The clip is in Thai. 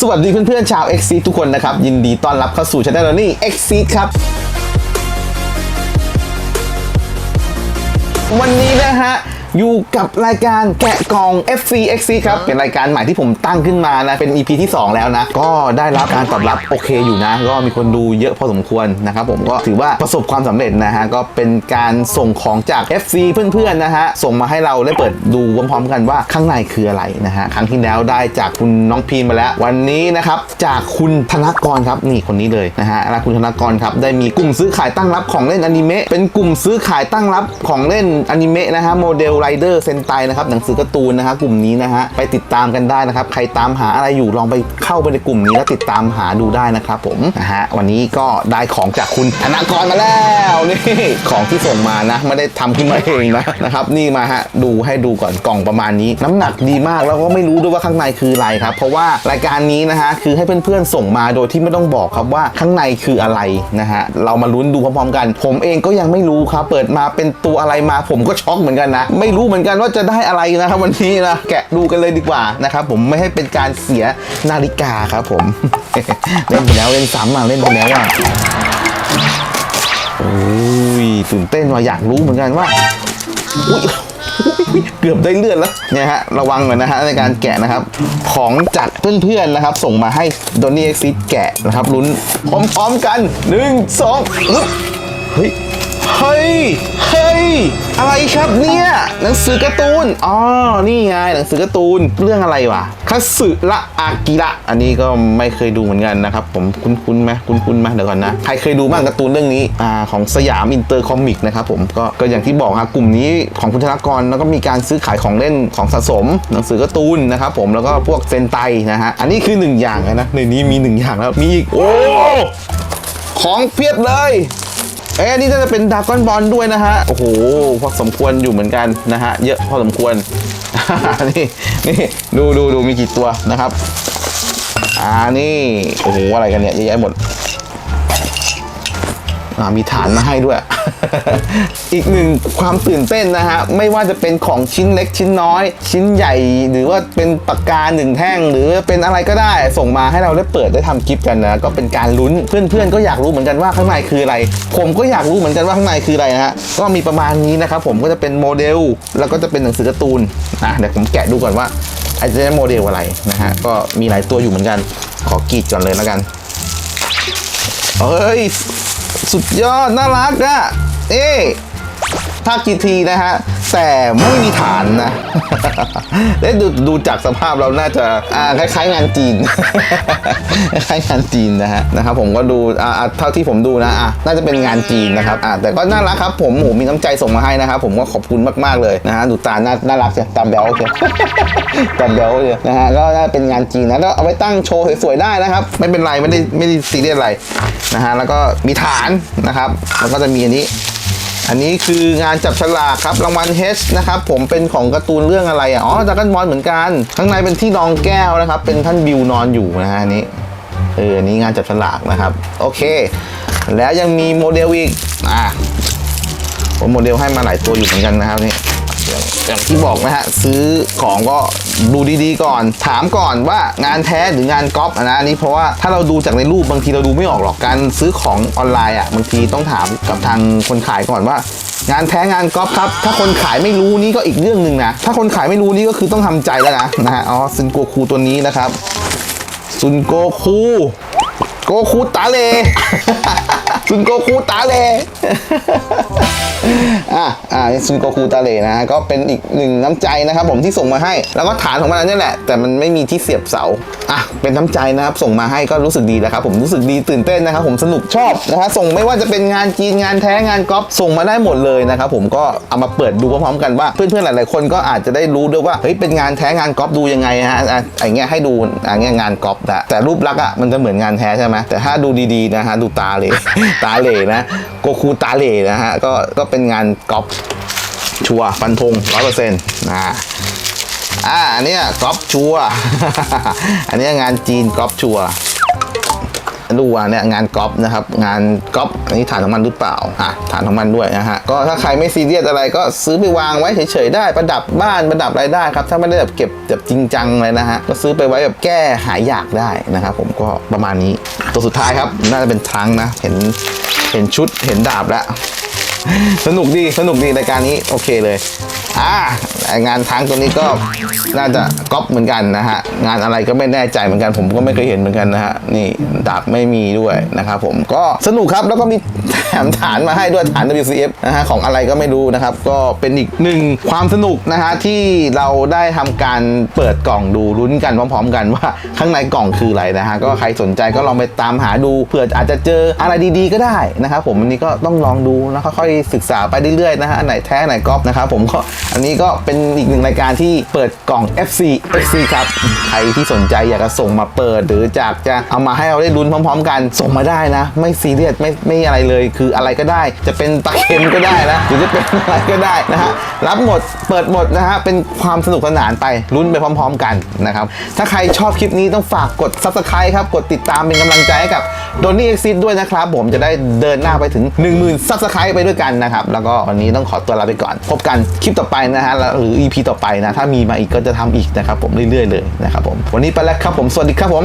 สวัสดีเพื่อนๆชาว x c ทุกคนนะครับ ยินดีต้อนรับเข้าสู่ช anel นี่ x c ครับวันนี้นะฮะ อยู่กับรายการแกะกล่อง FC XC ครับ เป็นรายการใหม่ที่ผมตั้งขึ้นมานะ เป็น EP ที่ 2 แล้วนะ ก็ได้รับการตอบรับโอเคอยู่นะ ก็มีคนดูเยอะพอสมควรนะครับผมก็ถือว่าประสบความสำเร็จนะฮะ ก็เป็นการส่งของจาก FC เพื่อนๆนะฮะ ส่งมาให้เราได้เปิดดูพร้อมๆกันว่าข้างในคืออะไรนะฮะ ครั้งที่แล้วได้จากคุณน้องพีนมาแล้ว วันนี้นะครับจากคุณธนกรครับนี่คนนี้เลยนะฮะและคุณธนกรครับได้มีกลุ่มซื้อขายตั้งรับของเล่นอนิเมะเป็นกลุ่มซื้อขายตั้งรับของเล่นอนิเมะนะฮะโมเดลไรเดอร์เซนไตนะครับหนังสือการ์ตูนนะฮะกลุ่มนี้นะฮะไปติดตามกันได้นะครับ ใครตามหาอะไรอยู่ลองไปเข้าไปในกลุ่มนี้แล้วติดตามหาดูได้นะครับผมนะฮะวันนี้ก็ได้ของจากคุณธนากรมาแล้วนี่ของที่ส่งมานะไม่ได้ทำขึ้นมาเองนะนะครับนี่มาฮะดูให้ดูก่อนกล่องประมาณนี้ น้ำหนักดีมากแล้วก็ไม่รู้ด้วยว่าข้างในคืออะไรครับ เพราะว่ารายการนี้นะฮะคือให้เพื่อนๆส่งมาโดยที่ไม่ต้องบอกครับว่าข้างในคืออะไรนะฮะเรามาลุ้นดูพร้อมๆกัน ผมเองก็ยังไม่รู้ครับเปิดมาเป็นตัวอะไรมาผมก็ช็อกเหมือนกันนะไม่รู้เหมือนกันว่าจะได้อะไรนะครับวันนี้นะแกะดูกันเลยดีกว่านะครับผมไม่ให้เป็นการเสียนาฬิกาครับผม เล่นไปแล้วเล่นซ้ำอะเล่นไปแล้วอะโอ้ยตื่นเต้นว่ะอยากรู้เหมือนกันว่าอุ๊ยเกือบได้เลื่อนแล้วเนี่ยฮะระวังหน่อยนะฮะในการแกะนะครับ ของจากเพื่อนๆนะครับ ส่งมาให้ดอนนี่เอ็กซิแกะนะครับลุ้นพร้อมๆกันหนึ่งสองอึ๊บเฮ้ย เฮ้ย เฮ้ย อะไรครับเนี่ย หนังสือการ์ตูน อ๋อ นี่ไงหนังสือการ์ตูน เรื่องอะไรวะคัสึระอากิระ อันนี้ก็ไม่เคยดูเหมือนกันนะครับ ผมคุ้นๆไหมคุ้นๆไหมเดี๋ยวก่อนนะ ใครเคยดูบ้างการ์ตูนเรื่องนี้ อ่า ของสยามอินเตอร์คอมิกนะครับผม ก็ ก็อย่างที่บอกครับกลุ่มนี้ของคุณธนกรแล้วก็มีการซื้อขายของเล่นของสะสม หนังสือการ์ตูนนะครับผม แล้วก็พวกเซนไตนะฮะ อันนี้คือหนึ่งอย่างนะ ในนี้มีหนึ่งอย่างแล้ว มีอีก โอ้ ของเพียบเลย เอ้นี่น่าจะเป็นดากอนบอลด้วยนะฮะ โอ้โหพอสมควรอยู่เหมือนกันนะฮะ เยอะพอสมควร นี่นี่ดูดูดูมีกี่ตัวนะครับ อ่านี่ โอ้โห อะไรกันเนี่ยเยอะแยะหมด มีฐานมาให้ด้วย อีกหนึ่งความตื่นเต้นนะฮะ ไม่ว่าจะเป็นของชิ้นเล็กชิ้นน้อย ชิ้นใหญ่ หรือว่าเป็นปากกาหนึ่งแท่ง หรือเป็นอะไรก็ได้ ส่งมาให้เราได้เปิดได้ทำคลิปกันนะ ก็เป็นการลุ้น เพื่อนๆ ก็อยากรู้เหมือนกันว่าข้างในคืออะไร ผมก็อยากรู้เหมือนกันว่าข้างในคืออะไรนะฮะ ก็มีประมาณนี้นะครับผมก็จะเป็นโมเดล แล้วก็จะเป็นหนังสือการ์ตูนนะเดี๋ยวผมแกะดูก่อนว่าอ้จะได้โมเดลอะไรนะฮะ ก็มีหลายตัวอยู่เหมือนกัน ขอกรีดก่อนเลยแล้วกันเอ้ย สุดยอดน่ารักอะเอ๊ะภากี่ทีนะฮะแต่ไม่มีฐานนะ ได้ดูดูจากสภาพเราน่าจะอ่าคล้ายๆงานจีน คล้ายงานจีนนะฮะนะครับผมก็ดูอ่าเท่าที่ผมดูนะอะน่าจะเป็นงานจีนนะครับอ่าแต่ก็น่ารักครับผมหมูมีน้ำใจส่งมาให้นะครับผมก็ขอบคุณมากๆเลยนะฮะดูตาน่าน่ารักเชียวตามแบลเชียวตามแบลเชียนะฮะก็น่าเป็นงานจีนนะก็เอาไว้ตั้งโชว์สวยๆได้นะครับ ไม่เป็นไรไม่ได้ไม่ได้ซีเรียสอะไรนะฮะแล้วก็มีฐานนะครับแล้วก็จะมีอันนี้ อันนี้คืองานจับฉลากครับรางวัล H นะครับผมเป็นของการ์ตูนเรื่องอะไรอะอ๋อดรากอนบอลเหมือนกัน ข้างในเป็นที่รองแก้วนะครับ เป็นท่านบิวนอนอยู่นะฮะนี้เอออันนี้งานจับฉลากนะครับ โอเค แล้วยังมีโมเดลอีกอะผมโมเดลให้มาหลายตัวอยู่เหมือนกันนะครับนี่อย่างที่บอกนะฮะซื้อของก็ ดูดีๆก่อน ถามก่อนว่างานแท้หรืองานก๊อปนะนนี้เพราะว่าถ้าเราดูจากในรูปบางทีเราดูไม่ออกหรอกการซื้อของออนไลน์อะบางทีต้องถามกับทางคนขายก่อนว่างานแท้งานก๊อปครับ ถ้าคนขายไม่รู้นี่ก็อีกเรื่องหนึ่งนะ ถ้าคนขายไม่รู้นี่ก็คือต้องทำใจแล้วนะนะฮะ อ๋อซุนโกคูตัวนี้นะครับ ซุนโกคูโกคูตาเล ซุนโกคูตาเล อะอ่านี่ซุนโกคูตาเลนะฮะก็เป็นอีกหนึ่งน้ำใจนะครับผมที่ส่งมาให้ แล้วก็ฐานของมันนี่แหละ แต่มันไม่มีที่เสียบเสาอะเป็นน้ำใจนะครับส่งมาให้ก็รู้สึกดีนะครับผมรู้สึกดีตื่นเต้นนะครับผมสนุกชอบนะฮะส่งไม่ว่าจะเป็นงานจีนงานแท้งานก๊อปส่งมาได้หมดเลยนะครับผมก็เอามาเปิดดูพร้อมๆกันว่าเพื่อนๆหลายๆคนก็อาจจะได้รู้ด้วยว่าเฮ้ยเป็นงานแท้งานก๊อปดูยังไงฮะอะไอเงี้ยให้ดูอะเงี้ยงานก๊อปนะแต่รูปลักษณ์อะมันจะเหมือนงานแท้ใช่ไหมแต่ถ้าดูดีๆนะฮะดูตาเลตาเลนะโกคูตาเลนะฮะก็ก็เป็นงานก๊อปชัวฟันธงร้อยเปอร์เซ็นต์นะอ่าอันเนี้ยก๊อปชัวอันเนี้ยงานจีนก๊อปชัวร์ดูว่าเนี่ยงานก๊อปนะครับ งานก๊อปอันนี้ฐานของมันหรือเปล่าอะฐานของมันด้วยนะฮะก็ถ้าใครไม่ซีเรียสอะไรก็ซื้อไปวางไว้เฉยๆได้ประดับบ้านประดับอะไรได้ครับ ถ้าไม่ได้แบบเก็บแบบจริงจังเลยนะฮะก็ซื้อไปไว้แบบแก้หายอยากได้นะครับ ผมก็ประมาณนี้ตัวสุดท้ายครับน่าจะเป็นทรังนะ เห็นเห็นชุดเห็นดาบแล้ว สนุกดีสนุกดีรายการนี้โอเคเลย อ่างานทั้งตัวนี้ก็น่าจะก๊อปเหมือนกันนะฮะงานอะไรก็ไม่แน่ใจเหมือนกัน ผมก็ไม่เคยเห็นเหมือนกันนะฮะนี่ดาบไม่มีด้วยนะครับผมก็สนุกครับแล้วก็มีแถมฐานมาให้ด้วยฐาน WCF นะฮะของอะไรก็ไม่รู้นะครับ ก็เป็นอีกหนึ่งความสนุกนะฮะที่เราได้ทำการเปิดกล่องดูลุ้นกันพร้อม ๆ กันว่าข้างในกล่องคืออะไรนะฮะก็ใครสนใจก็ลองไปตามหาดูเผื่ออาจจะเจออะไรดีๆ ก็ได้นะครับผมอันนี้ก็ต้องลองดูแล้วค่อยๆศึกษาไปเรื่อยๆนะฮะอันไหนแท้อันไหนก๊อปนะครับผมก็อันนี้ก็เป็นอีกหนึ่งรายการที่เปิดกล่อง FC FC ครับ ใครที่สนใจอยากจะส่งมาเปิด หรือจากจะเอามาให้เราได้ลุ้นพร้อม ๆ กัน ส่งมาได้นะ ไม่ซีเรียสไม่ไม่อะไรเลย คืออะไรก็ได้ จะเป็นปลาเค็มก็ได้นะหรือจะเป็นอะไรก็ได้นะฮะรับหมดเปิดหมดนะฮะเป็นความสนุกสนานไปลุ้นไปพร้อม ๆ กันนะครับถ้าใครชอบคลิปนี้ต้องฝากกด Subscribe ครับกดติดตามเป็นกำลังใจให้กับ โดนี่เอ็กซิด้วยนะครับผมจะได้เดินหน้าไปถึง 10,000ซับสไครต์ไปด้วยกันนะครับ แล้วก็วันนี้ต้องขอตัวลาไปก่อน พบกันคลิปต่อไปนะฮะหรือ EP ต่อไปนะ ถ้ามีมาอีกก็จะทำอีกนะครับผมเรื่อยๆเลยนะครับผมวันนี้ไปแล้วครับผมสวัสดีครับผม